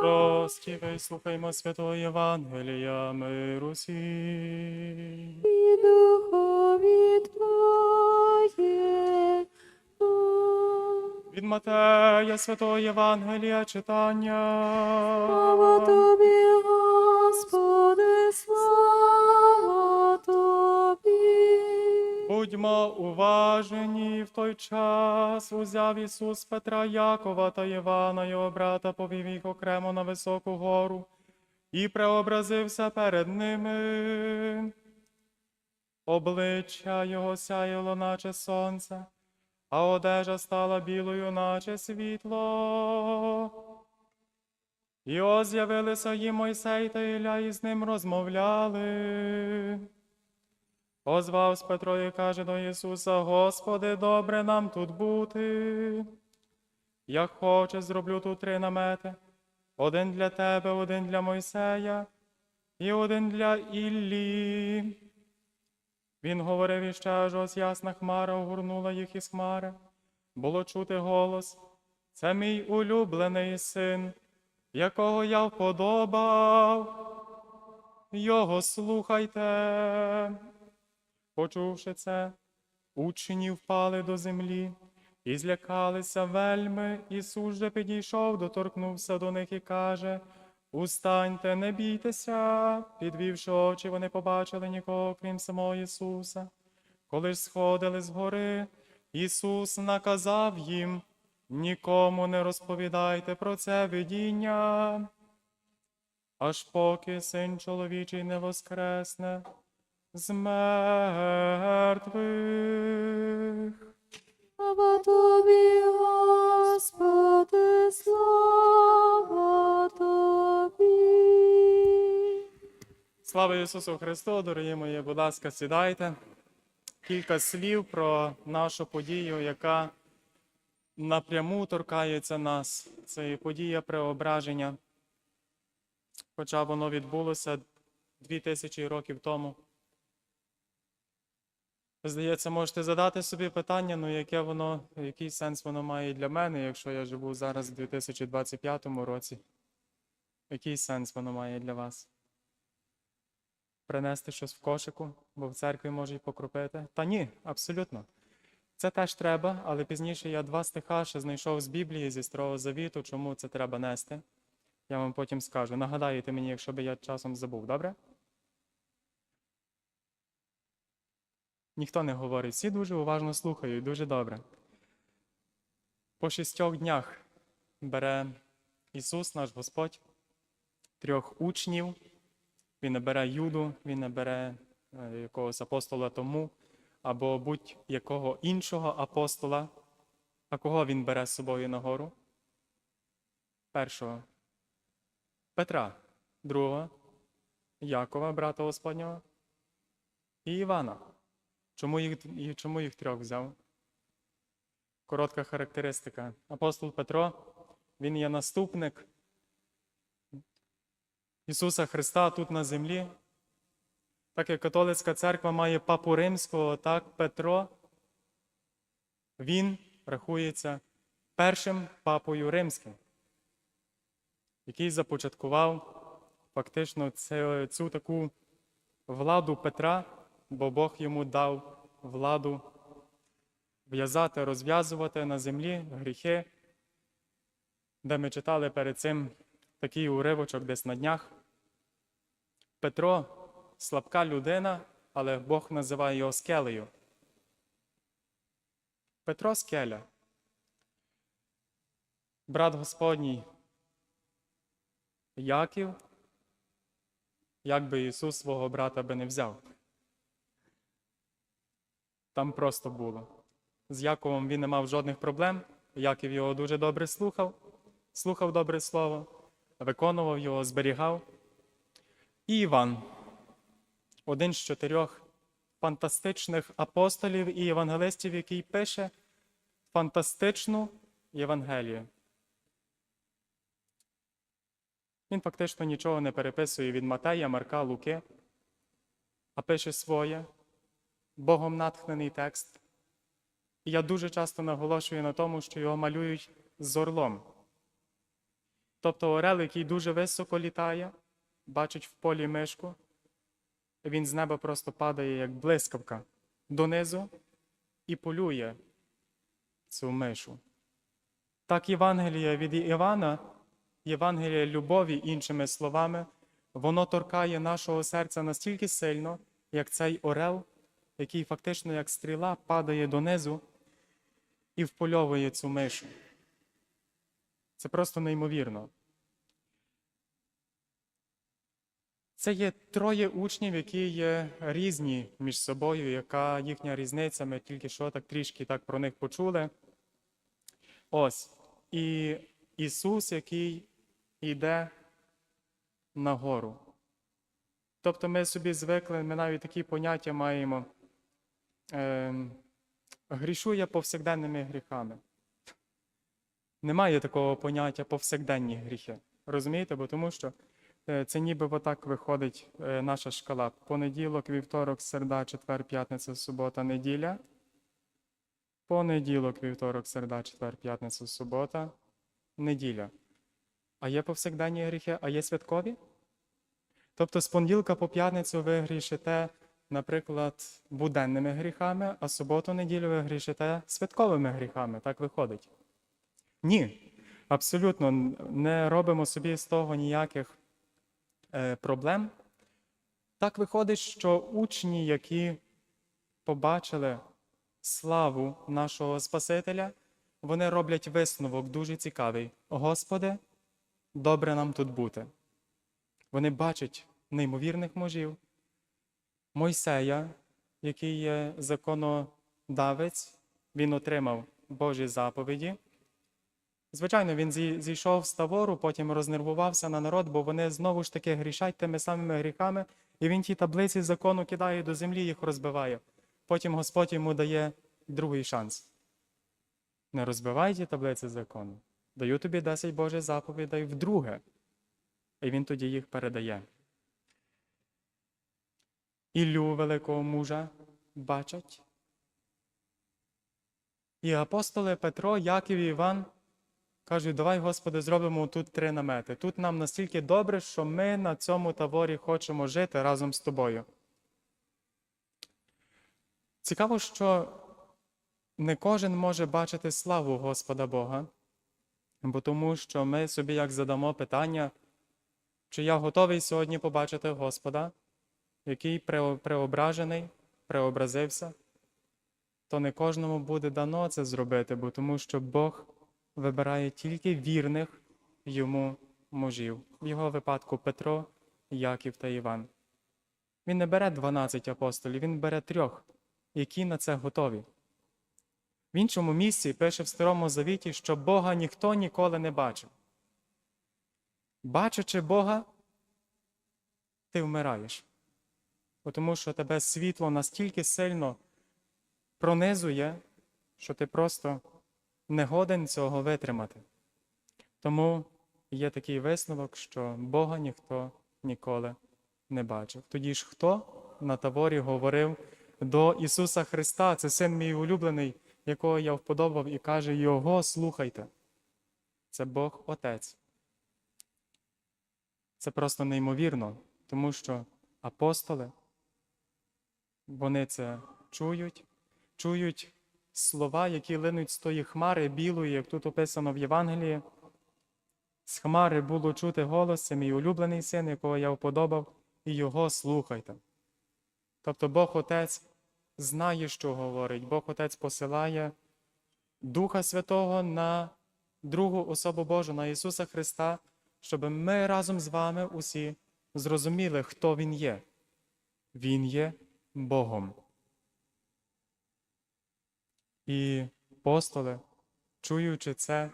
Прості, вислухаймо святого Євангелія миру сі. і духові Твоє. Від Матея святого Євангелія читання. Слава Тобі, Господи, Будьмо уважені в той час. Узяв Ісус Петра, Якова та Івана, його брата, повів їх окремо на високу гору і преобразився перед ними. Обличчя його сяяло, наче сонце, а одежа стала білою, наче світло. І з'явилися їм Мойсей та Ілля, і з ним розмовляли. Озвавсь Петро і каже до Ісуса, Господи, добре нам тут бути. Як хоче, зроблю тут три намети: один для тебе, один для Мойсея і один для Іллі. Він говорив іще, аж ось ясна хмара огорнула їх із хмари. Було чути голос. Це мій улюблений син, якого я вподобав. Його слухайте. Почувши це, учні впали до землі і злякалися вельми. Ісус же підійшов, доторкнувся до них і каже: Устаньте, не бійтеся. Підвівши очі, вони побачили нікого, крім самого Ісуса. Коли ж сходили з гори, Ісус наказав їм: нікому не розповідайте про це видіння, аж поки син чоловічий не воскресне з мертвих. Слава Тобі, Господи, слава Тобі. Слава Ісусу Христу, дорогі мої, будь ласка, сідайте. Кілька слів про нашу подію, яка напряму торкається нас. Це і подія преображення, хоча воно відбулося дві тисячі років тому. Здається, можете задати собі питання, ну яке воно, який сенс воно має для мене, якщо я живу зараз у 2025 році? Який сенс воно має для вас? Принести щось в кошику, бо в церкві може й покропити? Та ні, абсолютно. Це теж треба, але пізніше я два стиха ще знайшов з Біблії, зі Старого Завіту, чому це треба нести. Я вам потім скажу. Нагадаєте мені, якщо би я часом забув, добре? Ніхто не говорить, всі дуже уважно слухають, дуже добре. По шістьох днях бере Ісус, наш Господь, трьох учнів. Він не бере Юду, він не бере е, якогось апостола тому, або будь-якого іншого апостола. А кого він бере з собою на гору? Першого Петра, другого, Якова, брата Господнього, і Івана. Чому їх, чому їх трьох взяв? Коротка характеристика. Апостол Петро, він є наступник Ісуса Христа тут на землі. Так як католицька церква має папу римського, так Петро, він рахується першим папою римським, який започаткував фактично цю, цю таку владу Петра, бо Бог йому дав владу в'язати, розв'язувати на землі гріхи, де ми читали перед цим такий уривочок десь на днях. Петро слабка людина, але Бог називає його скелею. Петро скеля. Брат Господній Яків, як би Ісус свого брата би не взяв. Там просто було. З Яковом він не мав жодних проблем. Яків його дуже добре слухав, слухав добре слово, виконував його, зберігав. І Іван, один з чотирьох фантастичних апостолів і євангелистів, який пише фантастичну Євангелію. Він фактично нічого не переписує від Матея, Марка, Луки, а пише своє, Богом натхнений текст. Я дуже часто наголошую на тому, що його малюють з орлом. Тобто орел, який дуже високо літає, бачить в полі мишку, він з неба просто падає, як блискавка, донизу і полює цю мишу. Так, Євангеліє від Івана, Євангеліє любові, іншими словами, воно торкає нашого серця настільки сильно, як цей орел, який фактично як стріла падає донизу і впольовує цю мишу. Це просто неймовірно. Це є троє учнів, які є різні між собою, яка їхня різниця, ми тільки що так трішки так про них почули. Ось. І Ісус, який йде нагору. Тобто ми собі звикли, ми навіть такі поняття маємо. Ем, грішу я повсякденними гріхами. Немає такого поняття повсякденні гріхи. Розумієте? Бо тому що е, це ніби отак виходить е, наша шкала. Понеділок, вівторок, середа, четвер, п'ятниця, субота, неділя. Понеділок, вівторок, середа, четвер, п'ятниця, субота, неділя. А є повсякденні гріхи, а є святкові? Тобто з понеділка по п'ятницю ви грішите, наприклад, буденними гріхами, а суботу, неділю ви грішите святковими гріхами. Так виходить? Ні, абсолютно не робимо собі з того ніяких е, проблем. Так виходить, що учні, які побачили славу нашого Спасителя, вони роблять висновок дуже цікавий. Господи, добре нам тут бути. Вони бачать неймовірних мужів, Мойсея, який є законодавець, він отримав Божі заповіді. Звичайно, він зійшов з тавору, потім рознервувався на народ, бо вони знову ж таки грішать тими самими гріхами, і він ті таблиці закону кидає до землі, їх розбиває. Потім Господь йому дає другий шанс. Не розбивай ті таблиці закону. Даю тобі 10 Божих заповідей вдруге. І він тоді їх передає. Іллю великого мужа бачать. І апостоли Петро, Яків і Іван кажуть, давай, Господи, зробимо тут три намети. Тут нам настільки добре, що ми на цьому таворі хочемо жити разом з тобою. Цікаво, що не кожен може бачити славу Господа Бога, бо тому що ми собі як задамо питання, чи я готовий сьогодні побачити Господа, який преображений, преобразився, то не кожному буде дано це зробити, бо тому що Бог вибирає тільки вірних йому мужів. В його випадку Петро, Яків та Іван. Він не бере 12 апостолів, він бере трьох, які на це готові. В іншому місці пише в Старому Завіті, що Бога ніхто ніколи не бачив. Бачачи Бога, ти вмираєш. Тому що тебе світло настільки сильно пронизує, що ти просто не годен цього витримати. Тому є такий висновок, що Бога ніхто ніколи не бачив. Тоді ж хто на таворі говорив до Ісуса Христа, це син мій улюблений, якого я вподобав, і каже: Його слухайте. Це Бог Отець. Це просто неймовірно, тому що апостоли, вони це чують, чують слова, які линуть з тої хмари білої, як тут описано в Євангелії. З хмари було чути голос, це мій улюблений син, якого я вподобав, і його слухайте. Тобто Бог Отець знає, що говорить. Бог Отець посилає Духа Святого на другу особу Божу, на Ісуса Христа, щоб ми разом з вами усі зрозуміли, хто Він є. Він є Богом. І апостоли, чуючи це,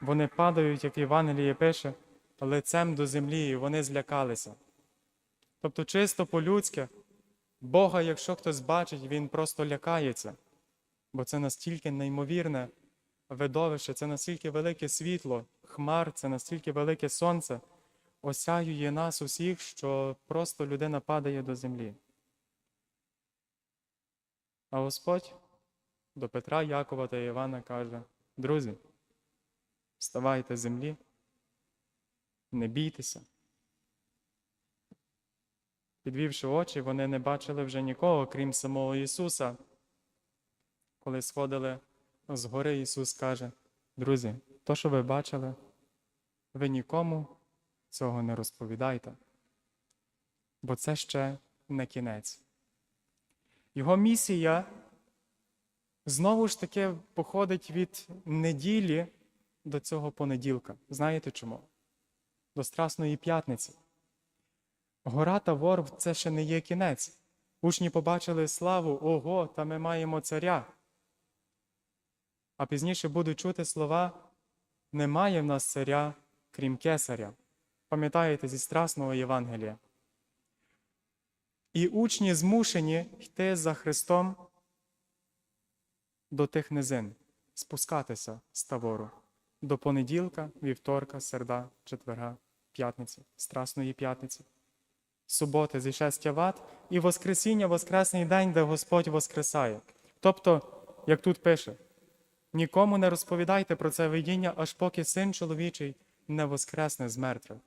вони падають, як Євангеліє пише, лицем до землі, і вони злякалися. Тобто, чисто по-людськи, Бога, якщо хтось бачить, він просто лякається, бо це настільки неймовірне видовище, це настільки велике світло, хмар, це настільки велике сонце, осяює нас усіх, що просто людина падає до землі. А Господь до Петра, Якова та Івана каже: Друзі, вставайте з землі не бійтеся. Підвівши очі, вони не бачили вже нікого, крім самого Ісуса. Коли сходили з гори, Ісус каже: Друзі, то, що ви бачили, ви нікому цього не розповідайте, бо це ще не кінець. Його місія знову ж таки походить від неділі до цього понеділка. Знаєте чому? До Страсної п'ятниці. Гора Тавор – це ще не є кінець. Учні побачили славу, ого, та ми маємо царя. А пізніше будуть чути слова немає в нас царя, крім кесаря. Пам'ятаєте зі Страсного Євангелія? І учні змушені йти за Христом до тих низин, спускатися з тавору до понеділка, вівторка, середа, четверга, п'ятниці, Страсної п'ятниці, суботи, зішестя ват і Воскресіння, Воскресний день, де Господь воскресає. Тобто, як тут пише, нікому не розповідайте про це видіння, аж поки син чоловічий не воскресне з мертвих.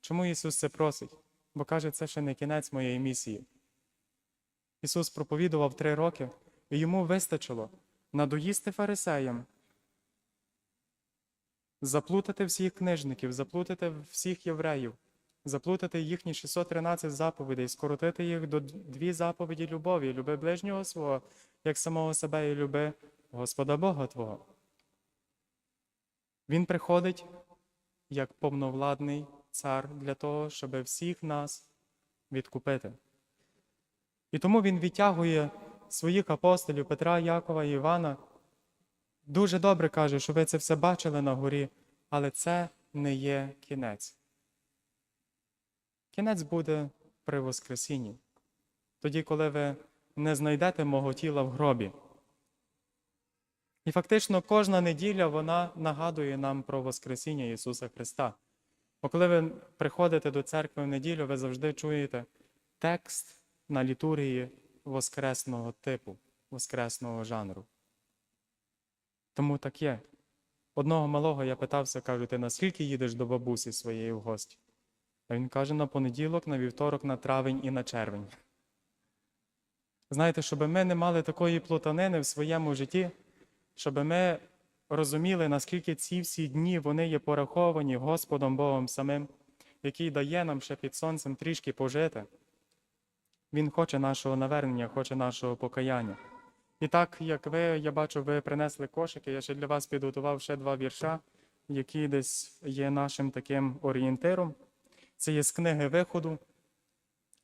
Чому Ісус це просить? Бо каже, це ще не кінець моєї місії. Ісус проповідував три роки, і йому вистачило надоїсти фарисеям, заплутати всіх книжників, заплутати всіх євреїв, заплутати їхні 613 заповідей, скоротити їх до дві заповіді любові, люби ближнього свого, як самого себе, і люби Господа Бога Твого. Він приходить як повновладний цар для того, щоб всіх нас відкупити. І тому він відтягує своїх апостолів Петра, Якова і Івана. Дуже добре каже, що ви це все бачили на горі, але це не є кінець. Кінець буде при Воскресінні, тоді, коли ви не знайдете мого тіла в гробі. І фактично кожна неділя вона нагадує нам про Воскресіння Ісуса Христа. Бо коли ви приходите до церкви в неділю, ви завжди чуєте текст на літургії воскресного типу, воскресного жанру. Тому так є. Одного малого я питався, кажу, ти наскільки їдеш до бабусі своєї в гості? А він каже, на понеділок, на вівторок, на травень і на червень. Знаєте, щоб ми не мали такої плутанини в своєму житті, щоб ми розуміли, наскільки ці всі дні вони є пораховані Господом Богом самим, який дає нам ще під сонцем трішки пожити. Він хоче нашого навернення, хоче нашого покаяння. І так, як ви, я бачу, ви принесли кошики, я ще для вас підготував ще два вірша, які десь є нашим таким орієнтиром. Це є з книги Виходу,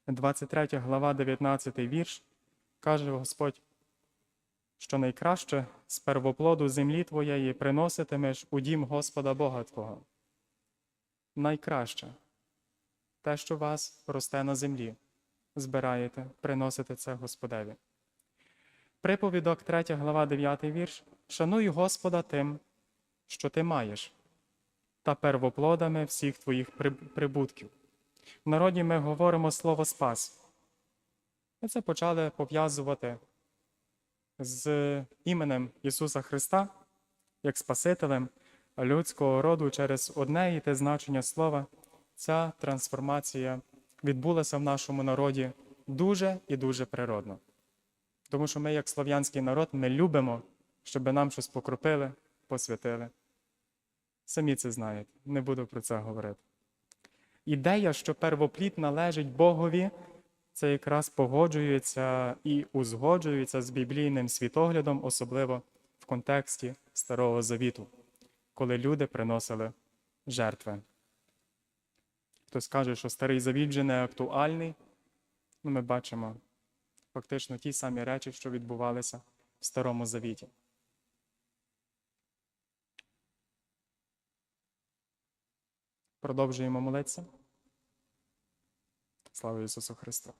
23 глава, 19 вірш. Каже Господь, що найкраще з первоплоду землі твоєї приноситимеш у дім Господа Бога Твого. Найкраще те, що вас росте на землі, збираєте, приносите це Господеві. Приповідок, 3 глава, 9 вірш. Шануй Господа тим, що ти маєш, та первоплодами всіх твоїх прибутків. В народі ми говоримо слово спас. Ми це почали пов'язувати з іменем Ісуса Христа як Спасителем людського роду через одне і те значення слова. Ця трансформація відбулася в нашому народі дуже і дуже природно. Тому що ми, як слов'янський народ, ми любимо, щоб нам щось покропили, посвятили. Самі це знаєте, не буду про це говорити. Ідея, що первоплід належить Богові, це якраз погоджується і узгоджується з біблійним світоглядом, особливо в контексті Старого Завіту, коли люди приносили жертви. Хтось каже, що старий завіт вже не актуальний, ну ми бачимо фактично ті самі речі, що відбувалися в Старому Завіті. Продовжуємо молитися. Слава Ісусу Христу!